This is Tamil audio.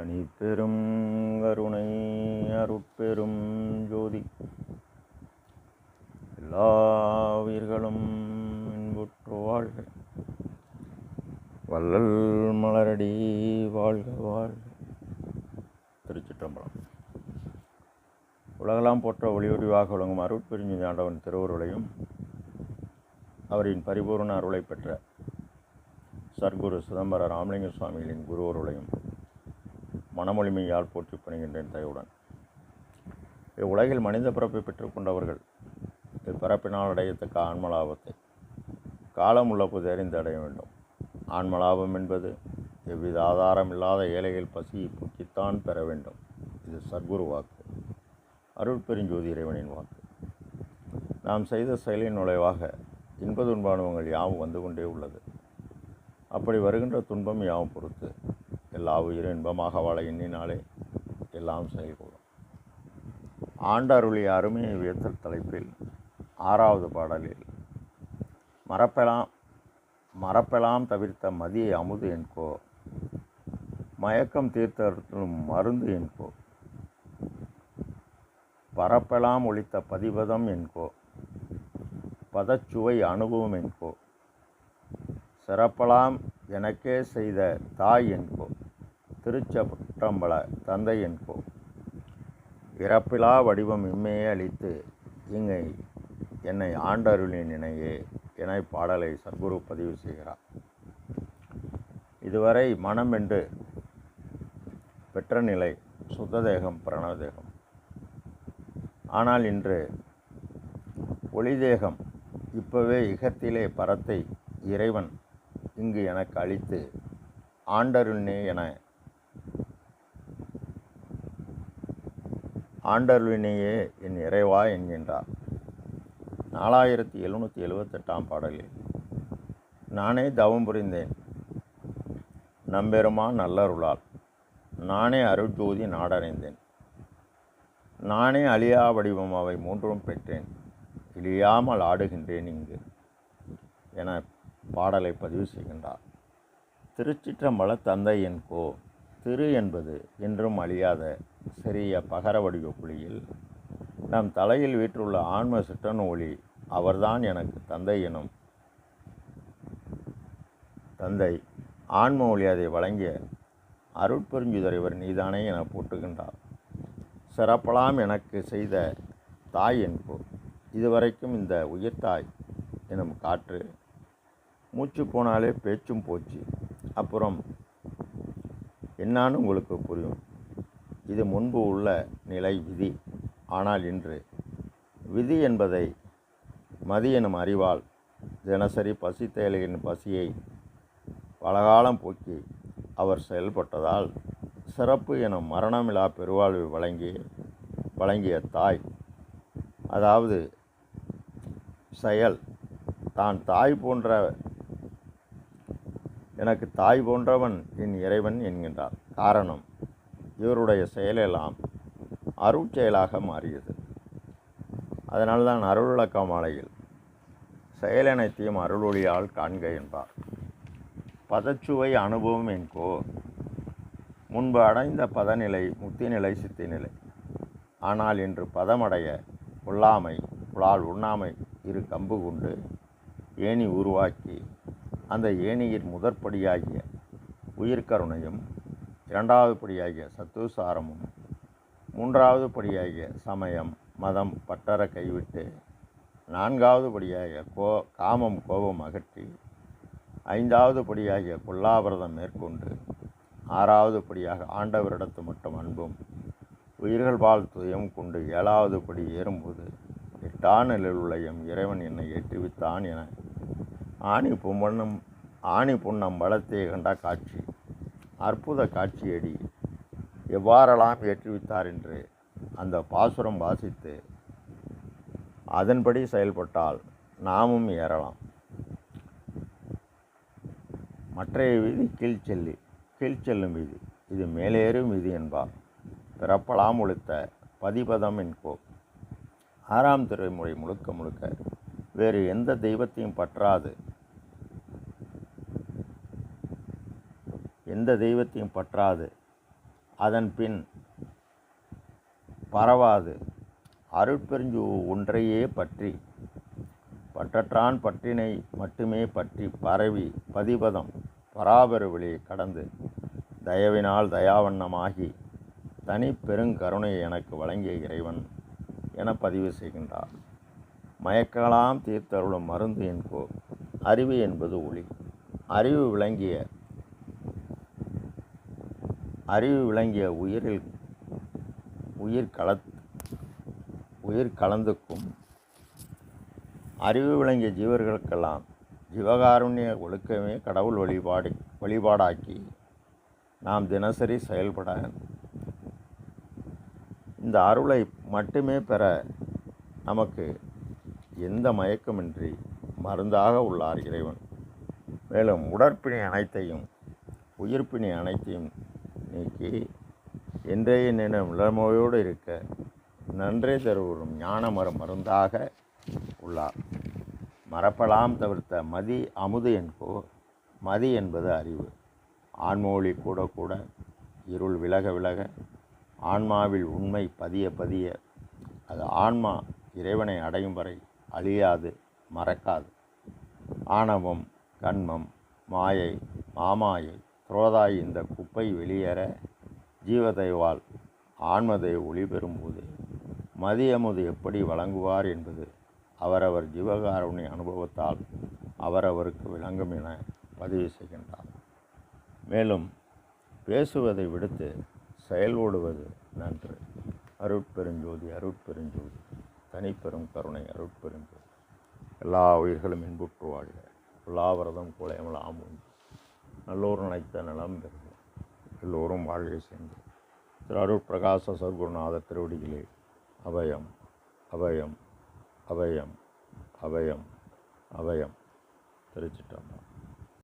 கனிப்பெரும் கருணை அருட்பெரும் ஜோதி. எல்லா உயிர்களும் இன்புற்று வாழ்க. வள்ளல் மலரடி வாழ்க வாழ்க. திருச்சிற்றம்பலம். உலகெல்லாம் போற்ற ஒளிவடிவாக விளங்கும் அருட்பெருஞ்சி ஆண்டவன் திருவருளையும் அவரின் பரிபூர்ண அருளை பெற்ற சர்க்குரு சிதம்பர ராமலிங்க சுவாமிகளின் குருவருளையும் மனமொழிமையால் போற்றி பணிகின்றேன் தயவுடன் இவ்வுலகில் மனித பிறப்பை பெற்றுக்கொண்டவர்கள் இப்பிறப்பினால் அடையத்தக்க ஆன்மலாபத்தை காலம் உள்ள போது அறிந்து அடைய வேண்டும். ஆன்மலாபம் என்பது எவ்வித ஆதாரம் இல்லாத ஏழைகள் பசியை பொக்கித்தான் பெற வேண்டும். இது சர்க்குரு வாக்கு. அருட்பெருஞ்சோதி இறைவனின் வாக்கு. நாம் செய்த செயலின் நுழைவாக இன்ப துன்பானுவங்கள் யாவும் வந்து கொண்டே உள்ளது. அப்படி வருகின்ற துன்பம் யாவும் பொறுத்து எல்லா உயிரும் இன்பமாக வாழ எண்ணினாலே எல்லாம் செயல்கூடும் ஆண்டருளிய அருமையை உயர்த்தல் தலைப்பில் ஆறாவது பாடலில் மறப்பெலாம் மறப்பெலாம் தவிர்த்த மதிய அமுது என்கோ மயக்கம் தீர்த்தரும் மருந்து என்கோ பரப்பெலாம் ஒழித்த பதிபதம் என்கோ பதச்சுவை அனுபவம் என்கோ சிறப்பலாம் எனக்கே செய்த தாய் என்கோ திருச்சபுற்றம்பல தந்தையின் போ இறப்பிலா வடிவம் இம்மையே அளித்து இங்கை என்னை ஆண்டருளின் இணையே என பாடலை சத்குரு பதிவு செய்கிறார். இதுவரை மனம் என்று பெற்ற நிலை சுத்ததேகம் பிரணவதேகம். ஆனால் இன்று ஒளிதேகம் இப்போவே இகத்திலே பரத்தை இறைவன் இங்கு எனக்கு அளித்து ஆண்டருள்னே என ஆண்டருளினையே என் இறைவா என்கின்றார். நாலாயிரத்தி எழுநூற்றி எழுபத்தெட்டாம் பாடலில் நானே தவம் புரிந்தேன். நம்பெருமா நல்லருளால் நானே அருட்ஜோதி நாடடைந்தேன் நானே அழியா வடிவம் அவை மூன்றும் பெற்றேன். இழியாமல் ஆடுகின்றேன் இங்கு என பாடலை பதிவு செய்கின்றார். திருச்சிற்றம்பல தந்தை என்கோ திரு என்பது என்றும் அழியாத சிறிய பகர வடிவ குழியில் நம் தலையில் வீற்றுள்ள ஆன்ம சிற்றன் ஒளி அவர்தான் எனக்கு தந்தை எனும் தந்தை ஆன்ம ஒளி அதை வழங்கிய அருட்பெருஞ்சுதரைவர் நீதானே என போட்டுகின்றார் சிறப்பலாம் எனக்கு செய்த தாய் என்போ. இதுவரைக்கும் இந்த உயிர்த்தாய் எனும் காற்று மூச்சு போனாலே பேச்சும் போச்சு. அப்புறம் என்னான்னு உங்களுக்கு புரியும். இது முன்பு உள்ள நிலை விதி. ஆனால் இன்று விதி என்பதை மதி எனும் அறிவால் தினசரி பசி தேலையின் பசியை பலகாலம் போக்கி அவர் செயல்பட்டதால் சிறப்பு எனும் மரணமிலா பெருவாழ்வு வழங்கி வழங்கிய தாய். அதாவது செயல் தான் தாய் போன்ற எனக்கு தாய் போன்றவன் என் இறைவன் என்கின்றார். காரணம் இவருடைய செயலெல்லாம் அருட்செயலாக மாறியது. அதனால்தான் தான் விளக்க மாலையில் செயலனைத்தையும் அருளொளியால் காண்க என்பார். பதச்சுவை அனுபவம் என்கோ? முன்பு அடைந்த பதநிலை முத்திநிலை சித்திநிலை. ஆனால் இன்று பதமடைய கொள்ளாமை புலால் உண்ணாமை இரு கம்பு கொண்டு ஏணி உருவாக்கி அந்த ஏணியின் முதற்படியாகிய உயிர்கருணையும் இரண்டாவது படியாகிய சத்துசாரமும் மூன்றாவது படியாகிய சமயம் மதம் பட்டற கைவிட்டு நான்காவது படியாகிய கோ காமம் கோபம் அகற்றி ஐந்தாவது படியாகிய கொல்லாபிரதம் மேற்கொண்டு ஆறாவது படியாக ஆண்டவரிடத்து மட்டும் அன்பும் உயிர்கள் பால் துயம் கொண்டு ஏழாவது படி ஏறும்போது எட்டான உள்ள எம் இறைவன் என்னை ஏற்றுவித்தான் என ஆணி பொம்மண்ணும் ஆணி பொன்னம் பலத்தை கண்ட காட்சி. அற்புத காட்சியடி. எவ்வாறெல்லாம் ஏற்றுவித்தார் என்று அந்த பாசுரம் வாசித்து அதன்படி செயல்பட்டால் நாமும் ஏறலாம். மற்றைய வீதி கீழ்ச்செல்லி கீழ்ச்செல்லும் வீதி. இது மேலேறும் வீதி என்பார். பிறப்பலாம் ஒழுத்த பதிபதம் என்கோ ஆறாம் திருமுறை முழுக்க முழுக்க வேறு எந்த தெய்வத்தையும் பற்றாது. எந்த தெய்வத்தையும் பற்றாது. அதன் பின் பரவாது. அருட்பெருஞ்சு ஒன்றையே பற்றி பற்றற்றான் பற்றினை மட்டுமே பற்றி பரவி பதிபதம் பராபர கடந்து தயவினால் தயாவண்ணமாகி தனி பெருங்கருணையை எனக்கு வழங்கிய இறைவன் என பதிவு செய்கின்றார். மயக்கலாம் தீர்த்தருளும் மருந்து என்போ அறிவு என்பது ஒளி. அறிவு விளங்கிய அறிவு விளங்கிய உயிரில் உயிர் கல உயிர் கலந்துக்கும். அறிவு விளங்கிய ஜீவர்களுக்கெல்லாம் ஜீவகாருண்ய ஒழுக்கமே கடவுள் வழிபாடு வழிபாடாக்கி நாம் தினசரி செயல்பட இந்த அருளை மட்டுமே பெற நமக்கு எந்த மயக்கமின்றி மருந்தாக உள்ளார் இறைவன். மேலும் உடற்பிணி அனைத்தையும் உயிர்ப்பிணி அனைத்தையும் நீக்கி இன்றைய நினைவு நிலைமையோடு இருக்க நன்றே தருவரும் ஞான மரம் மருந்தாக உள்ளார். மறப்பலாம் தவிர்த்த மதி அமுது என்போ மதி என்பது அறிவு. ஆன்மொழி கூட கூட இருள் விலக விலக ஆன்மாவில் உண்மை பதிய பதிய அது ஆன்மா இறைவனை அடையும் வரை அழியாது மறக்காது. ஆணவம் கண்மம் மாயை மாமாயை துரோதாய் இந்த குப்பை வெளியேற ஜீவதைவால் ஆன்மதை ஒளி பெறும்போது மதியமுது எப்படி வழங்குவார் என்பது அவரவர் ஜீவகாருண்ய அனுபவத்தால் அவரவருக்கு விளங்கும் என பதிவு செய்கின்றார். மேலும் பேசுவதை விடுத்து செயல்படுவது நன்று. அருட்பெருஞ்சோதி அருட்பெருஞ்சோதி. தனிப்பெரும் கருணை அருட்பெருஞ்சோதி. எல்லா உயிர்களும் இன்புற்று வாழ்க. உலாவிரதம் குலையமலாம் உண்டு நல்லோர் நினைத்த நலம் பெறுவோம். எல்லோரும் வாழ்கை சேர்ந்து திரு அருட்பிரகாச சர்க்குருநாத திருவடிகளே அபயம் அபயம் அபயம் அபயம் அபயம். திருச்சிட்டம்பலம்